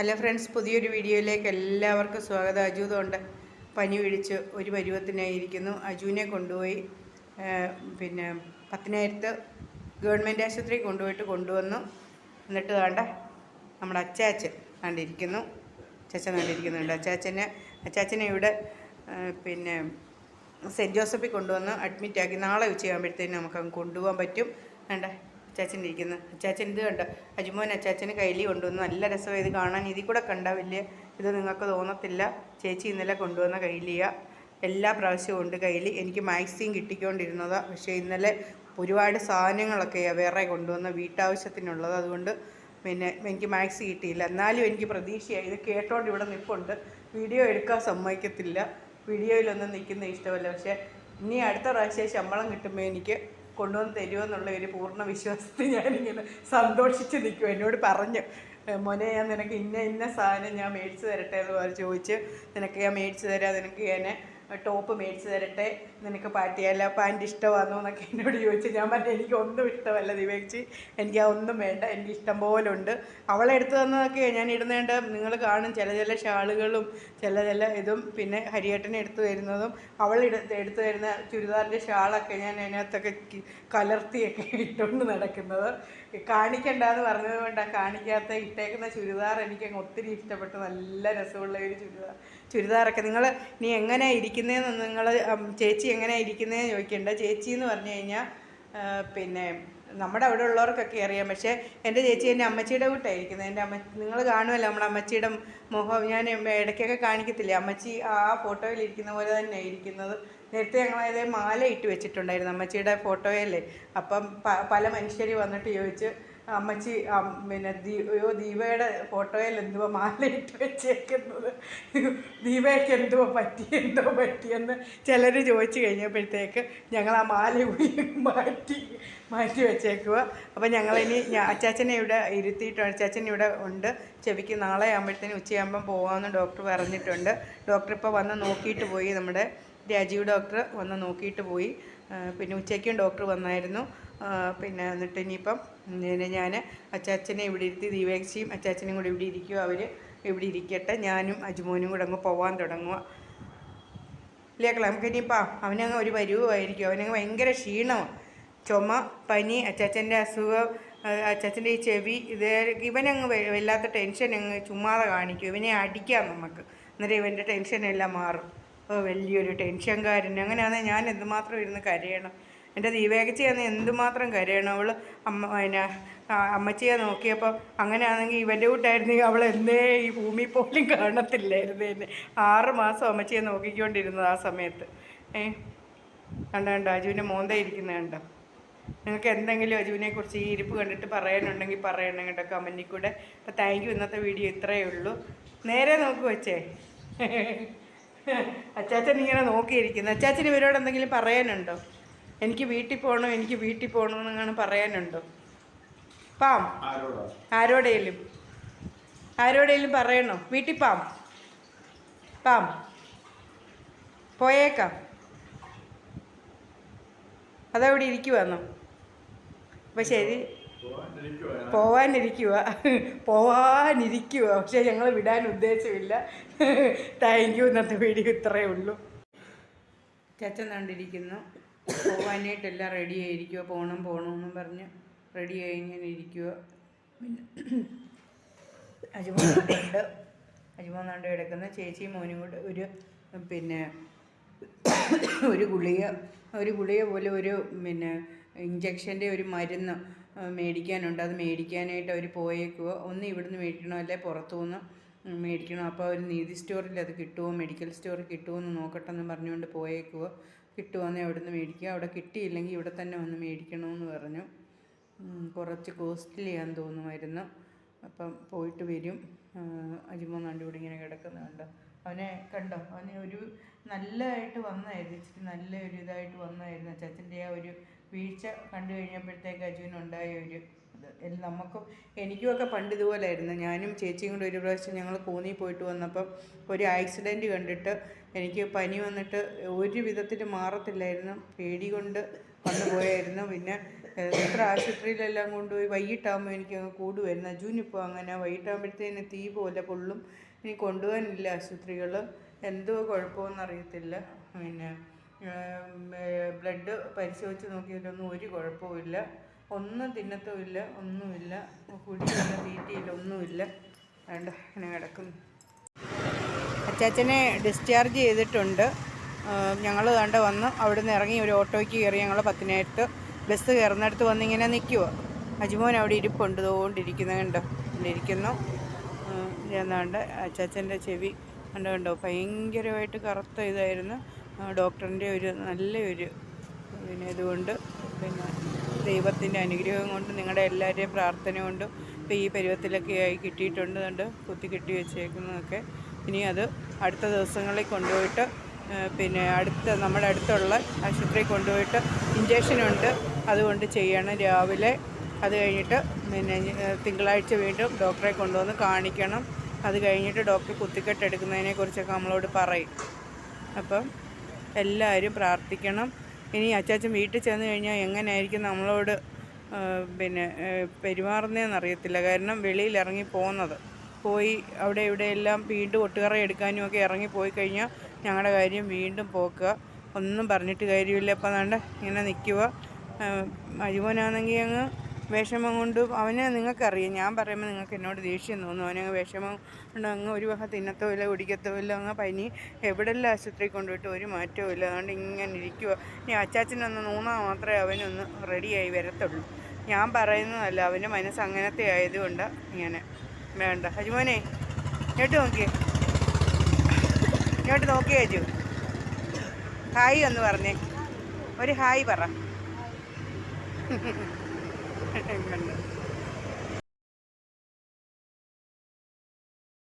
Hello friends പുതിയൊരു വീഡിയോയിലേക്ക് എല്ലാവർക്കും സ്വാഗതം. അജൂതുണ്ട് പനി പിടിച്ച് ഒരു പരുവത്തിനായിരിക്കുന്നു. അജുവിനെ കൊണ്ടുപോയി പിന്നെ പത്തിനായിരത്ത് ഗവൺമെന്റ് ആശുപത്രി കൊണ്ടുപോയിട്ട് കൊണ്ടുവന്നു. എന്നിട്ട് വേണ്ട നമ്മുടെ അച്ചാച്ചൻ കണ്ടിരിക്കുന്നു. അച്ചാച്ചൻ കണ്ടിരിക്കുന്നുണ്ട്. അച്ചാച്ചനെ അച്ചാച്ചനെ ഇവിടെ പിന്നെ സെന്റ് ജോസഫിൽ കൊണ്ടുവന്ന് അഡ്മിറ്റാക്കി നാളെ ഉച്ചയാകുമ്പോഴത്തേനും നമുക്ക് കൊണ്ടുപോകാൻ പറ്റും. വേണ്ട അച്ചാച്ചൻ ഇരിക്കുന്നു. അച്ചാച്ചൻ ഇത് കണ്ടോ? അജുമോൻ അച്ചാച്ചന് കയ്യിൽ കൊണ്ടുവന്നു. നല്ല രസമാണ് ഇത് കാണാൻ ഇതിൽ കൂടെ കണ്ട വലിയ ഇത് നിങ്ങൾക്ക് തോന്നത്തില്ല. ചേച്ചി ഇന്നലെ കൊണ്ടുവന്ന കയ്യിലിയ. എല്ലാ പ്രാവശ്യവും ഉണ്ട് കയ്യിൽ. എനിക്ക് മാക്സിം കിട്ടിക്കൊണ്ടിരുന്നതാണ് പക്ഷേ ഇന്നലെ ഒരുപാട് സാധനങ്ങളൊക്കെ വേറെ കൊണ്ടുവന്ന വീട്ടാവശ്യത്തിനുള്ളത്. അതുകൊണ്ട് പിന്നെ എനിക്ക് മാക്സ് കിട്ടിയില്ല. എന്നാലും എനിക്ക് പ്രതീക്ഷയായി ഇത് കേട്ടോണ്ട് ഇവിടെ നിൽപ്പുണ്ട് വീഡിയോ എടുക്കാൻ സമ്മതിക്കത്തില്ല. വീഡിയോയിലൊന്നും നിൽക്കുന്ന ഇഷ്ടമല്ല. പക്ഷേ ഇനി അടുത്ത പ്രാവശ്യം ശമ്പളം കിട്ടുമ്പോൾ എനിക്ക് കൊണ്ടുവന്ന് തരുമെന്നുള്ള ഒരു പൂർണ വിശ്വാസത്തിൽ ഞാനിങ്ങനെ സന്തോഷിച്ച് നിൽക്കും എന്നോട് പറഞ്ഞു "ഏ, മോനെ ഞാൻ നിനക്ക് ഇന്ന ഇന്ന സാധനം ഞാൻ മേടിച്ച് തരട്ടെ എന്ന് ചോദിച്ച് നിനക്ക് ഞാൻ മേടിച്ച് തരാം നിനക്ക് ഞാൻ ടോപ്പ് മേടിച്ച് തരട്ടെ നിനക്ക് പാറ്റിയല്ല പാന്റ് ഇഷ്ടമാണോ എന്നൊക്കെ എന്നോട് ചോദിച്ചു. ഞാൻ പറഞ്ഞു എനിക്ക് ഒന്നും ഇഷ്ടമല്ല ദിവേച്ചി എനിക്ക് ആ ഒന്നും വേണ്ട. എനിക്ക് ഇഷ്ടം പോലെ ഉണ്ട് അവളെ എടുത്തു തന്നതൊക്കെ ഞാൻ ഇടുന്നേണ്ട. നിങ്ങൾ കാണും ചില ചില ഷാളുകളും ചില ചില ഇതും. പിന്നെ ഹരിയേട്ടനെ എടുത്തു തരുന്നതും. അവൾ എടുത്തു തരുന്ന ചുരിദാറിന്റെ ഷാളൊക്കെ ഞാൻ അതിനകത്തൊക്കെ കലർത്തിയൊക്കെ ഇട്ടുകൊണ്ട് നടക്കുന്നത്. കാണിക്കണ്ടെന്ന് പറഞ്ഞത് കൊണ്ടാണ് കാണിക്കാത്ത ഇട്ടേക്കുന്ന ചുരിദാർ എനിക്ക് ഒത്തിരി ഇഷ്ടപ്പെട്ടു. നല്ല രസമുള്ള ഒരു ചുരിദാർ. ചുരിദാറൊക്കെ നിങ്ങൾ നീ എങ്ങനെയാണ് ഇരിക്കുന്നതെന്ന് നിങ്ങൾ ചേച്ചി എങ്ങനെയാണ് ഇരിക്കുന്നതെന്ന് ചോദിക്കേണ്ട. ചേച്ചി എന്ന് പറഞ്ഞു കഴിഞ്ഞാൽ പിന്നെ നമ്മുടെ അവിടെ ഉള്ളവർക്കൊക്കെ അറിയാം. പക്ഷേ എന്റെ ചേച്ചി എന്റെ അമ്മച്ചിയുടെ കൂട്ടായിരിക്കുന്നത്. എന്റെ അമ്മ നിങ്ങൾ കാണുമല്ലോ നമ്മുടെ അമ്മച്ചിയുടെ മുഖം. ഞാൻ ഇടയ്ക്കൊക്കെ കാണിക്കത്തില്ലേ? അമ്മച്ചി ആ ഫോട്ടോയിൽ ഇരിക്കുന്ന പോലെ തന്നെ ഇരിക്കുന്നത് നേരത്തെ ഞങ്ങൾ അതേ മാല ഇട്ട് വെച്ചിട്ടുണ്ടായിരുന്നു അമ്മച്ചിയുടെ ഫോട്ടോയല്ലേ അപ്പം പല മനുഷ്യർ വന്നിട്ട് ചോദിച്ച് അമ്മച്ചി പിന്നെ ദീപയോ ദീപയുടെ ഫോട്ടോയിൽ എന്തുവാ മാല ഇട്ട് വെച്ചേക്കുന്നത്? ദീപയ്ക്ക് എന്തുവാ പറ്റി എന്തോ പറ്റിയെന്ന് ചിലർ ചോദിച്ചു കഴിഞ്ഞപ്പോഴത്തേക്ക് ഞങ്ങൾ ആ മാല മാറ്റി മാറ്റി വെച്ചേക്കുക അപ്പോൾ ഞങ്ങളിനി അച്ചാച്ചനെ ഇവിടെ ഇരുത്തിയിട്ടുണ്ട് അച്ചാച്ചൻ ഇവിടെ ഉണ്ട്. ചെവിക്ക് നാളെ ആകുമ്പോഴത്തേനും ഉച്ചയാകുമ്പം പോകാമെന്ന് ഡോക്ടർ പറഞ്ഞിട്ടുണ്ട്. ഡോക്ടർ ഇപ്പോൾ വന്ന് നോക്കിയിട്ട് പോയി നമ്മുടെ രാജീവ് ഡോക്ടർ വന്ന് നോക്കിയിട്ട് പോയി. പിന്നെ ഉച്ചയ്ക്കും ഡോക്ടർ വന്നായിരുന്നു. പിന്നെ എന്നിട്ട് ഇനിയിപ്പം പിന്നെ ഞാൻ അച്ചാച്ചനെ ഇവിടെ ഇരുത്തി ദീപേക്ഷിയും അച്ചാച്ചനും കൂടെ ഇവിടെ ഇരിക്കുക അവർ ഇവിടെ ഇരിക്കട്ടെ. ഞാനും അജുമോനും കൂടെ അങ്ങ് പോവാൻ തുടങ്ങുക ഇല്ലേക്കള നമുക്ക് ഇനിയിപ്പോൾ അവനങ്ങ് ഒരു പരുവമായിരിക്കും. അവനങ്ങ് ഭയങ്കര ക്ഷീണമാണ് ചുമ പനി അച്ചാച്ചന്റെ അസുഖം അച്ചാച്ചന്റെ ഈ ചെവി ഇത് ഇവനങ്ങ് വല്ലാത്ത ടെൻഷൻ അങ്ങ് ചുമ്മാതെ കാണിക്കും. ഇവനെ അടിക്കാം നമുക്ക്. അന്നേരം ഇവന്റെ ടെൻഷനെല്ലാം മാറും. വലിയൊരു ടെൻഷൻകാരൻ. അങ്ങനെയാണെങ്കിൽ ഞാൻ എന്തുമാത്രം ഇരുന്ന് കരയണം. എന്റെ ദീപേകച്ചി അന്ന് എന്തുമാത്രം കരയണം അവൾ അമ്മ പിന്നെ അമ്മച്ചിയെ നോക്കിയപ്പോൾ അങ്ങനെയാണെങ്കിൽ ഇവന്റെ കൂട്ടായിരുന്നെങ്കിൽ അവൾ എന്നേ ഈ ഭൂമി പോലും കാണത്തില്ലായിരുന്നു എന്നെ. ആറ് മാസം അമ്മച്ചിയെ നോക്കിക്കൊണ്ടിരുന്നത് ആ സമയത്ത്. ഏ കണ്ട കണ്ടോ അജുവിന്റെ മോന്ത ഇരിക്കുന്നത് കണ്ടോ? നിങ്ങൾക്ക് എന്തെങ്കിലും അജുവിനെ കുറിച്ച് ഈ ഇരിപ്പ് കണ്ടിട്ട് പറയാനുണ്ടെങ്കിൽ പറയണം കേട്ടോ കമന്റിൽ കൂടെ. അപ്പോൾ താങ്ക് യു ഇന്നത്തെ വീഡിയോ ഇത്രയേ ഉള്ളൂ. നേരെ നോക്കു വച്ചേ അച്ചാച്ചൻ ഇങ്ങനെ നോക്കിയിരിക്കുന്നു. അച്ചാച്ചൻ ഇവരോട് എന്തെങ്കിലും പറയാനുണ്ടോ? എനിക്ക് വീട്ടിൽ പോകണം എനിക്ക് വീട്ടിൽ പോകണം എന്നാണ് പറയാനുണ്ടോ? പാം. ആരോടാ? ആരോടേലും ആരോടേലും പറയണോ? വീട്ടിൽ പാം. പാം. പോയേക്കാം. അതവിടെ ഇരിക്കുവാന്നോ? അപ്പം ശരി. പോവാനിരിക്കുക പോവാനിരിക്കുക പക്ഷേ ഞങ്ങൾ വിടാൻ ഉദ്ദേശമില്ല. താങ്ക് യു ഇന്നത്തെ വീഡിയോ ഇത്രയേ ഉള്ളൂ. ചച്ചൻ കണ്ടിരിക്കുന്നു. പോവാനായിട്ടെല്ലാം റെഡി ആയിരിക്കുക പോകണം പോകണമെന്നും പറഞ്ഞ് റെഡി ആയി ഇങ്ങനെ ഇരിക്കുക പിന്നെ അജുമോനുണ്ട് അജുമോനുണ്ട് കിടക്കുന്ന ചേച്ചിയും മോനും കൂടെ ഒരു പിന്നെ ഒരു ഗുളിക ഒരു ഗുളിക പോലെ ഒരു പിന്നെ ഇഞ്ചക്ഷന്റെ ഒരു മരുന്ന് മേടിക്കാനുണ്ട്. അത് മേടിക്കാനായിട്ട് അവർ പോയേക്കുക ഒന്ന് ഇവിടുന്ന് മേടിക്കണോ അല്ലെ പുറത്തുനിന്ന് മേടിക്കണം? അപ്പോൾ ഒരു നീതി സ്റ്റോറിൽ അത് കിട്ടുമോ മെഡിക്കൽ സ്റ്റോറിൽ കിട്ടുമോ എന്ന് നോക്കട്ടെ എന്ന് പറഞ്ഞുകൊണ്ട് പോയേക്കുക കിട്ടുമോയെന്ന് നിന്ന് മേടിക്കുക. അവിടെ കിട്ടിയില്ലെങ്കിൽ ഇവിടെ തന്നെ വന്ന് മേടിക്കണമെന്ന് പറഞ്ഞു. കുറച്ച് കോസ്റ്റ്ലിയാന്ന് തോന്നുമായിരുന്നു. അപ്പം പോയിട്ട് വരും. അജിമോൻ കണ്ടു ഇവിടെ ഇങ്ങനെ കിടക്കുന്നത് കണ്ടോ? അവനെ കണ്ടോ? അവന് ഒരു നല്ലതായിട്ട് വന്നായിരുന്നു. ഇച്ചിരി നല്ല ഒരു ഇതായിട്ട് വന്നായിരുന്നു. ചച്ചന്റെ ആ ഒരു വീഴ്ച കണ്ടു കഴിഞ്ഞപ്പോഴത്തേക്ക് അജുവിനുണ്ടായ ഒരു ഇത്. നമുക്കും എനിക്കുമൊക്കെ പണ്ട് ഇതുപോലായിരുന്നു. ഞാനും ചേച്ചിയും കൂടെ ഒരു പ്രാവശ്യം ഞങ്ങൾ കൂന്നി പോയിട്ട് വന്നപ്പം ഒരു ആക്സിഡന്റ് കണ്ടിട്ട് എനിക്ക് പനി വന്നിട്ട് ഒരു വിധത്തിൽ മാറത്തില്ലായിരുന്നു. പേടി കൊണ്ട് വന്നു പോയായിരുന്നു. പിന്നെ എത്ര ആശുപത്രിയിലെല്ലാം കൊണ്ടുപോയി വൈകിട്ടാകുമ്പോൾ എനിക്ക് അങ്ങ് കൂടുമായിരുന്നു. അജുവിനിപ്പോൾ അങ്ങനെ വൈകിട്ടാകുമ്പോഴത്തേന് തീ പോലെ പൊള്ളും. ഇനി കൊണ്ടുപോകാനില്ല ആശുപത്രികൾ എന്തോ കുഴപ്പമെന്നറിയത്തില്ല. പിന്നെ ബ്ലഡ് പരിശോധിച്ച് നോക്കിയിട്ടൊന്നും ഒരു കുഴപ്പമില്ല ഒന്നും തിന്നത്തുമില്ല ഒന്നുമില്ല. കുടിയില്ല തീറ്റയില്ല ഒന്നുമില്ല. വേണ്ട ഇങ്ങനെ കിടക്കുന്നു. അച്ചാച്ചനെ ഡിസ്ചാർജ് ചെയ്തിട്ടുണ്ട്. ഞങ്ങൾ കണ്ട് വന്ന് നിന്ന് ഇറങ്ങി ഒരു ഓട്ടോയ്ക്ക് കയറി ഞങ്ങൾ പത്തിനായിട്ട് ബസ് കയറുന്നിടത്ത് വന്നിങ്ങനെ നിൽക്കുമോ അജുമോൻ അവിടെ ഇരിപ്പുണ്ട് തോണ്ടിരിക്കുന്നത് കണ്ടോ? ഇരിക്കുന്നു. എന്നാണ്ട് അച്ചാച്ചന്റെ ചെവി. കണ്ടോ കണ്ടോ? ഭയങ്കരമായിട്ട് കറുത്ത ഇതായിരുന്നു. ഡോക്ടറിന്റെ ഒരു നല്ലൊരു പിന്നെ ഇതുകൊണ്ട് പിന്നെ ദൈവത്തിന്റെ അനുഗ്രഹം കൊണ്ട് നിങ്ങളുടെ എല്ലാവരുടെയും പ്രാർത്ഥന കൊണ്ടും ഇപ്പോൾ ഈ പരുവത്തിലൊക്കെ ആയി കിട്ടിയിട്ടുണ്ട് കണ്ട് കുത്തി കെട്ടി വെച്ചേക്കുന്നതൊക്കെ. ഇനി അത് അടുത്ത ദിവസങ്ങളിൽ കൊണ്ടുപോയിട്ട് പിന്നെ അടുത്ത നമ്മുടെ അടുത്തുള്ള ആശുപത്രിയിൽ കൊണ്ടുപോയിട്ട് ഇഞ്ചക്ഷനുണ്ട് അതുകൊണ്ട് ചെയ്യണം രാവിലെ. അത് കഴിഞ്ഞിട്ട് പിന്നെ തിങ്കളാഴ്ച വീണ്ടും ഡോക്ടറെ കൊണ്ടുവന്ന് കാണിക്കണം. അത് കഴിഞ്ഞിട്ട് ഡോക്ടർ കുത്തിക്കെട്ട് എടുക്കുന്നതിനെ കുറിച്ചൊക്കെ നമ്മളോട് പറയും. അപ്പം എല്ലാവരും പ്രാർത്ഥിക്കണം. ഇനി അച്ചാച്ചൻ വീട്ടിൽ ചെന്ന് കഴിഞ്ഞാൽ എങ്ങനെയായിരിക്കും നമ്മളോട് പിന്നെ പെരുമാറുന്നതെന്ന് അറിയത്തില്ല. കാരണം വെളിയിൽ ഇറങ്ങി പോകുന്നത്. പോയി അവിടെ ഇവിടെ എല്ലാം വീണ്ടും ഒട്ടുകറ എടുക്കാനും ഒക്കെ ഇറങ്ങി പോയി കഴിഞ്ഞാൽ ഞങ്ങളുടെ കാര്യം വീണ്ടും പോക്കുക. ഒന്നും പറഞ്ഞിട്ട് കാര്യമില്ല. അപ്പം വേണ്ട ഇങ്ങനെ നിൽക്കുക. അജുമോനാണെങ്കിൽ അങ്ങ് വിഷമം കൊണ്ട് അവനെ നിങ്ങൾക്കറിയാം. ഞാൻ പറയുമ്പോൾ നിങ്ങൾക്ക് എന്നോട് ദേഷ്യം തോന്നും. അവനെ വിഷമം കൊണ്ട് അങ്ങ് ഒരു വക കുടിക്കത്തോ ഇല്ല അങ്ങ് പനി എവിടെല്ലാം ആശുപത്രി കൊണ്ടുപോയിട്ട് ഒരു മാറ്റവും ഇല്ല. അതുകൊണ്ട് ഇങ്ങനെ ഇരിക്കുക ഇനി അച്ചാച്ചനൊന്ന് നൂന്നാ മാത്രമേ അവനൊന്ന് റെഡിയായി വരത്തുള്ളൂ. ഞാൻ പറയുന്നതല്ല അവന്റെ മനസ്സ് അങ്ങനത്തെ ആയതുകൊണ്ട് ഇങ്ങനെ. വേണ്ട. ഹജുമോനെ ഇങ്ങോട്ട് നോക്കിയേ. ഇങ്ങോട്ട് നോക്കിയേ ഹജു ഹായ് ഒന്ന് പറഞ്ഞേ. ഒരു ഹായ് പറ. 変な。